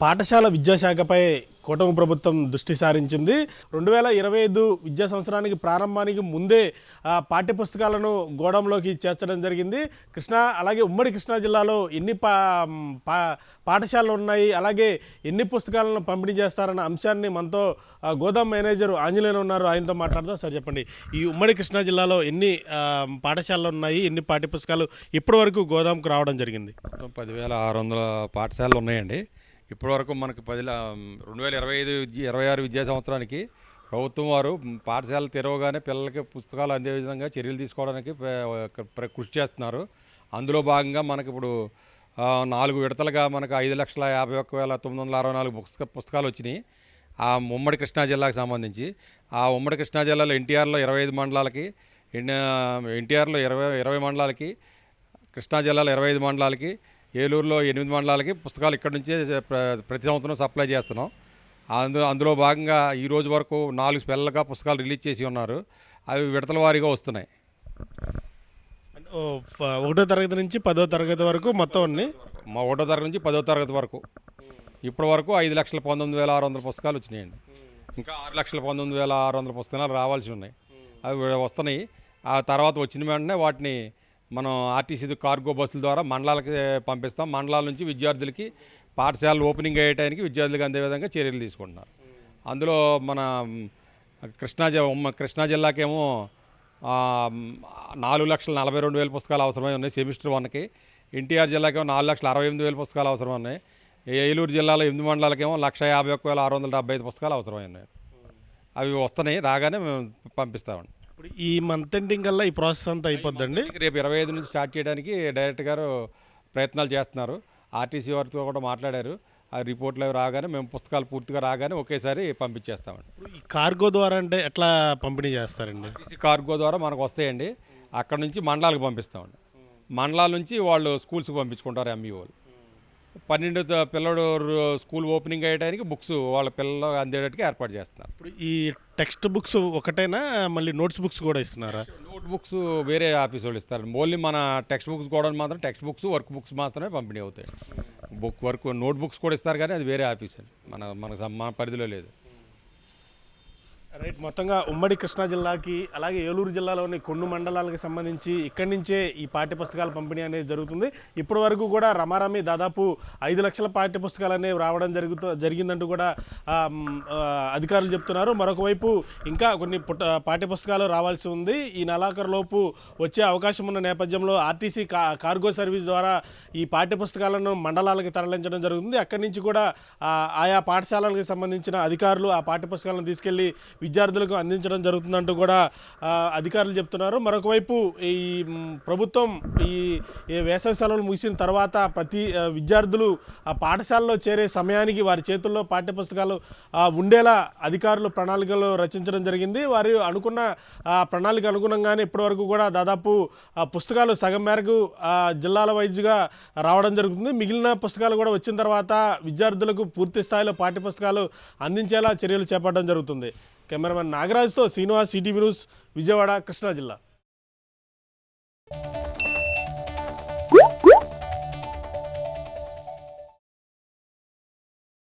పాఠశాల విద్యాశాఖపై కూటమి ప్రభుత్వం దృష్టి సారించింది. రెండు వేల ఇరవై ఐదు విద్యా సంవత్సరానికి ప్రారంభానికి ముందే పాఠ్యపుస్తకాలను గోడంలోకి చేర్చడం జరిగింది. కృష్ణా అలాగే ఉమ్మడి కృష్ణా జిల్లాలో ఎన్ని పా పా- పాఠశాలలు ఉన్నాయి అలాగే ఎన్ని పుస్తకాలను పంపిణీ చేస్తారన్న అంశాన్ని మనతో గోదాం మేనేజర్ ఆంజనేయులు ఉన్నారు. ఆయనతో మాట్లాడదాం. సార్ చెప్పండి. ఈ ఉమ్మడి కృష్ణా జిల్లాలో ఎన్ని పాఠశాలలు ఉన్నాయి ఎన్ని పాఠ్యపుస్తకాలు ఇప్పటి వరకు గోదాంకు రావడం జరిగింది? మొత్తం పదివేల ఆరు వందల పాఠశాలలు ఉన్నాయండి. ఇప్పటివరకు మనకు పది రెండు వేల ఇరవై ఐదు విద్య ఇరవై ఆరు విద్యా సంవత్సరానికి ప్రభుత్వం వారు పాఠశాలలు తెరవగానే పిల్లలకి పుస్తకాలు అందే విధంగా చర్యలు తీసుకోవడానికి కృషి చేస్తున్నారు. అందులో భాగంగా మనకి ఇప్పుడు నాలుగు విడతలుగా మనకు ఐదు లక్షల యాభై ఒక్క వేల తొమ్మిది వందల అరవై నాలుగు పుస్తక పుస్తకాలు వచ్చినాయి. ఆ ఉమ్మడి కృష్ణా జిల్లాకు సంబంధించి. ఆ ఉమ్మడి కృష్ణా జిల్లాలో ఎన్టీఆర్లో ఇరవై ఐదు మండలాలకి ఎన్టీఆర్లో ఇరవై ఇరవై మండలాలకి కృష్ణా జిల్లాలో ఇరవై ఐదు మండలాలకి ఏలూరులో ఎనిమిది మండలాలకి పుస్తకాలు ఇక్కడ నుంచే ప్ర- ప్రతి సంవత్సరం సప్లై చేస్తున్నాం. అందు అందులో భాగంగా ఈ రోజు వరకు నాలుగు స్పెల్లగా పుస్తకాలు రిలీజ్ చేసి ఉన్నారు. అవి విడతల వారీగా వస్తున్నాయి. ఒకటో తరగతి నుంచి పదో తరగతి వరకు మొత్తం అన్ని? మా ఒకటో తరగతి నుంచి పదో తరగతి వరకు. ఇప్పటి వరకు ఐదు లక్షల పంతొమ్మిది వేల ఆరు వందల పుస్తకాలు వచ్చినాయండి. ఇంకా ఆరు లక్షల పంతొమ్మిది వేల ఆరు వందల పుస్తకాలు రావాల్సి ఉన్నాయి. అవి వస్తున్నాయి. ఆ తర్వాత వచ్చిన వెంటనే వాటిని మనం ఆర్టీసీ కార్గో బస్సుల ద్వారా మండలాలకి పంపిస్తాం. మండలాల నుంచి విద్యార్థులకి పాఠశాలలు ఓపెనింగ్ అయ్యే టైంకి విద్యార్థులకు అందే విధంగా చర్యలు తీసుకుంటున్నారు. అందులో మన కృష్ణా కృష్ణా జిల్లాకేమో నాలుగు లక్షల నలభై రెండు వేల పుస్తకాలు అవసరమై ఉన్నాయి. సెమిస్టర్ వన్కి ఎన్టీఆర్ జిల్లాకేమో నాలుగు లక్షల అరవై ఎనిమిది వేల పుస్తకాలు అవసరం ఉన్నాయి. ఏలూరు జిల్లాలో ఎనిమిది మండలాలకేమో లక్ష యాభై ఒక్క వేల ఆరు వందల డెబ్బై ఐదు పుస్తకాలు అవసరమై ఉన్నాయి. అవి వస్తున్నాయి. రాగానే మేము పంపిస్తామండి. ఇప్పుడు ఈ మంత్ ఎండింగ్ కల్లా ఈ ప్రాసెస్ అంతా అయిపోద్దండి. రేపు ఇరవై ఐదు నుంచి స్టార్ట్ చేయడానికి డైరెక్టర్ గారు ప్రయత్నాలు చేస్తున్నారు. ఆర్టీసీ వారితో కూడా మాట్లాడారు. ఆ రిపోర్ట్లు అవి రాగానే మేము పుస్తకాలు పూర్తిగా రాగానే ఒకేసారి పంపించేస్తామండి. ఈ కార్గో ద్వారా అంటే ఎట్లా పంపిణీ చేస్తారండి? ఆర్టీసీ కార్గో ద్వారా మనకు వస్తాయండి. అక్కడ నుంచి మండలాలకు పంపిస్తామండి. మండలాల నుంచి వాళ్ళు స్కూల్స్కి పంపించుకుంటారు ఎంఈఓలు పన్నెండు పిల్లడు స్కూల్ ఓపెనింగ్ అయ్యడానికి బుక్స్ వాళ్ళ పిల్లలు అందేటట్టుగా ఏర్పాటు చేస్తున్నారు. ఇప్పుడు ఈ టెక్స్ట్ బుక్స్ ఒకటేనా మళ్ళీ నోట్స్ బుక్స్ కూడా ఇస్తున్నారా? నోట్ బుక్స్ వేరే ఆఫీస్ వాళ్ళు ఇస్తారు. ఓన్లీ మన టెక్స్ట్ బుక్స్ కూడా మాత్రం టెక్స్ట్ బుక్స్ వర్క్ బుక్స్ మాత్రమే పంపిణీ అవుతాయి. బుక్ వర్క్ నోట్ బుక్స్ కూడా ఇస్తారు కానీ అది వేరే ఆఫీస్ అండి. మన మన మన పరిధిలో లేదు. రైట్ మొత్తంగా ఉమ్మడి కృష్ణా జిల్లాకి అలాగే ఏలూరు జిల్లాలోని కొన్ని మండలాలకు సంబంధించి ఇక్కడి నుంచే ఈ పాఠ్యపుస్తకాల పంపిణీ అనేది జరుగుతుంది. ఇప్పటి వరకు కూడా రమారమి దాదాపు ఐదు లక్షల పాఠ్యపుస్తకాలు అనేవి రావడం జరుగుతూ జరిగిందంటూ కూడా అధికారులు చెప్తున్నారు. మరొక వైపు ఇంకా కొన్ని పుట్ట పాఠ్యపుస్తకాలు రావాల్సి ఉంది. ఈ నెలాఖరులోపు వచ్చే అవకాశం ఉన్న నేపథ్యంలో ఆర్టీసీ కా కార్గో సర్వీస్ ద్వారా ఈ పాఠ్యపుస్తకాలను మండలాలకు తరలించడం జరుగుతుంది. అక్కడి నుంచి కూడా ఆయా పాఠశాలలకు సంబంధించిన అధికారులు ఆ పాఠ్యపుస్తకాలను తీసుకెళ్ళి విద్యార్థులకు అందించడం జరుగుతుందంటూ కూడా అధికారులు చెప్తున్నారు. మరొకవైపు ఈ ప్రభుత్వం ఈ వేసవి సెలవులు ముగిసిన తర్వాత ప్రతి విద్యార్థులు ఆ పాఠశాలలో చేరే సమయానికి వారి చేతుల్లో పాఠ్యపుస్తకాలు ఉండేలా అధికారులు ప్రణాళికలు రచించడం జరిగింది. వారు అనుకున్న ప్రణాళిక అనుగుణంగానే ఇప్పటివరకు కూడా దాదాపు పుస్తకాలు సగం మేరకు జిల్లాల వైద్యుగా రావడం జరుగుతుంది. మిగిలిన పుస్తకాలు కూడా వచ్చిన తర్వాత విద్యార్థులకు పూర్తి స్థాయిలో పాఠ్యపుస్తకాలు అందించేలా చర్యలు చేపట్టడం జరుగుతుంది. కెమెరామెన్ నాగరాజ్తో శ్రీనివాస్ సిటీవీ న్యూస్ విజయవాడ కృష్ణా జిల్లా.